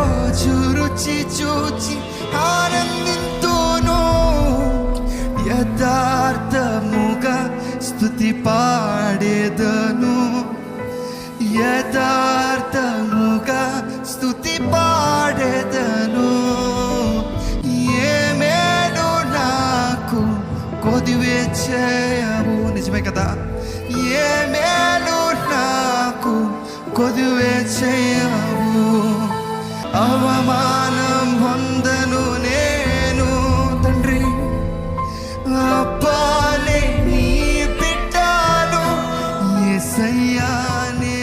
రోజు రుచి చూచి ఆనందింతును. యథార్థముగా స్థుతి పాడేదను. యథార్థముగా స్థుతి పాడేదను. ఏమేను నాకు కొదివే చేయవు. నిజమే కదా? ఏమేను నాకు కొదివే చేయ సమానం పొందను నేను తండ్రి. అప్పాలే నీ పెట్టాను ఎసయ్యానే